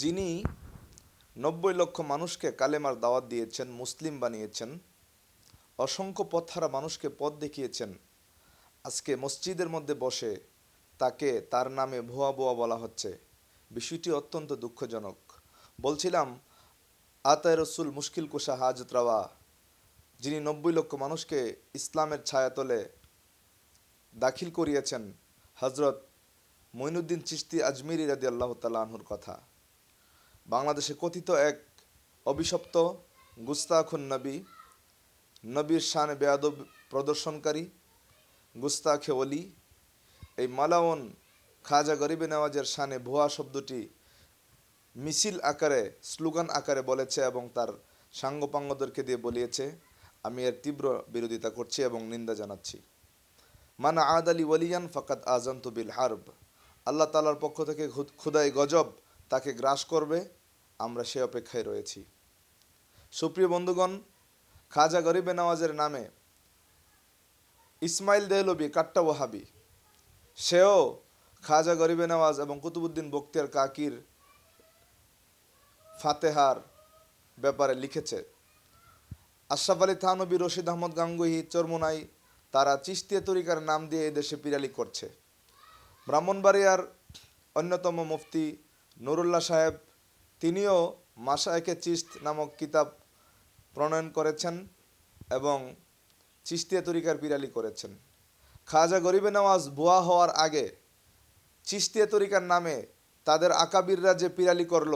যিনি নব্বই লক্ষ মানুষকে কালেমার দাওয়াত দিয়েছেন, মুসলিম বানিয়েছেন, অসংখ্য পথহারা মানুষকে পথ দেখিয়েছেন, আজকে মসজিদের মধ্যে বসে তাকে তার নামে ভুয়া ভুয়া বলা হচ্ছে। বিষয়টি অত্যন্ত দুঃখজনক। বলছিলাম, আতায় রসুল মুশকিল কুশা হাজত রাওয়া, যিনি নব্বই লক্ষ মানুষকে ইসলামের ছায়াতলে দাখিল করিয়েছেন হজরত মঈনুদ্দিন চিশতি আজমিরি রাদি আল্লাহ তালাহুর কথা। বাংলাদেশে কথিত এক অভিশপ্ত গুস্তাখুন নবী। নবীর শানে বেয়াদব প্রদর্শনকারী গুস্তাখে অলি এই মালাওন খাজা গরিবে নেওয়াজের শানে ভুয়া শব্দটি মিছিল আকারে, স্লোগান আকারে বলেছে এবং তার সাঙ্গপাঙ্গদেরকে দিয়ে বলিয়েছে। আমি এর তীব্র বিরোধিতা করছি এবং নিন্দা জানাচ্ছি। মানা আদ আলী ওয়ালিয়ান ফাকাদ আজান্ত বিল হারব। আল্লাহ তালার পক্ষ থেকে খুদ- খুদাই গজব তাকে গ্রাস করবে, আমরা সে অপেক্ষায় রয়েছি। সুপ্রিয় বন্ধুগণ, খাজা গরিবে নওয়াজের নামে ইসমাইল দেহলবি কাট্টা ওয়াহাবি সেও খাজা গরিবে নওয়াজ এবং কুতুবুদ্দিন বক্তিয়ার কাকির ফাতেহার ব্যাপারে লিখেছে, আশরাফ আলী থানবী রশিদ আহমদ গাঙ্গুহি, চরমুনাই, তারা চিস্তিয়া তরিকার নাম দিয়ে এদেশে পিরালি করছে। ব্রাহ্মণবাড়িয়ার অন্যতম মুফতি নুরুল্লাহ সাহেব, তিনিও মাসায়কে চিস্ত নামক কিতাব প্রণয়ন করেছেন এবং চিস্তিয়া তরিকার পিরালি করেছেন। খাজা গরিবে নওয়াজ বুয়া হওয়ার আগে চিস্তিয়া তরিকার নামে তাদের আকাবিররা যে পিরালি করল,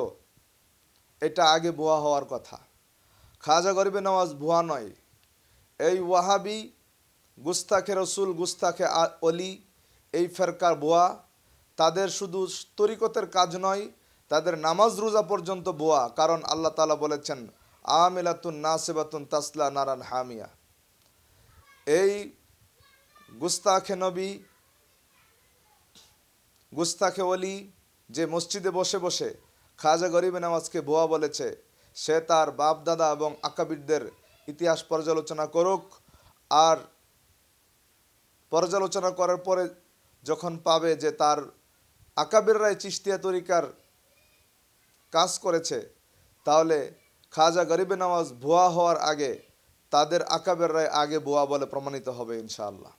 এটা আগে বুয়া হওয়ার কথা। খাজা গরিবে নওয়াজ ভুয়া নয়। এই ওয়াহাবি, গুস্তাখে রসুল, গুস্তাখে অলি এই ফেরকার বোয়া তাদের শুধু তরিকতের কাজ নয়, তাদের নামাজ রোজা পর্যন্ত বোয়া, কারণ আল্লাহ তালা বলেছেন, আমিলাতুন নাসেবাতুন তাসলা নারান হামিয়া। এই গুস্তাখে নবী, গুস্তাখে অলি যে মসজিদে বসে বসে খাজা গরিব নামাজকে বোয়া বলেছে, সে তার বাপ, দাদা এবং আকাবিরদের ইতিহাস পর্যালোচনা করুক, আর পর্যালোচনা করার পরে যখন পাবে যে তার আকাবিররাই চিস্তিয়া তরিকার কাজ করেছে, তাহলে খাজা গরিবে নওয়াজ ভুয়া হওয়ার আগে তাদের আকাবের রায় আগে ভুয়া বলে প্রমাণিত হবে ইনশাআল্লাহ।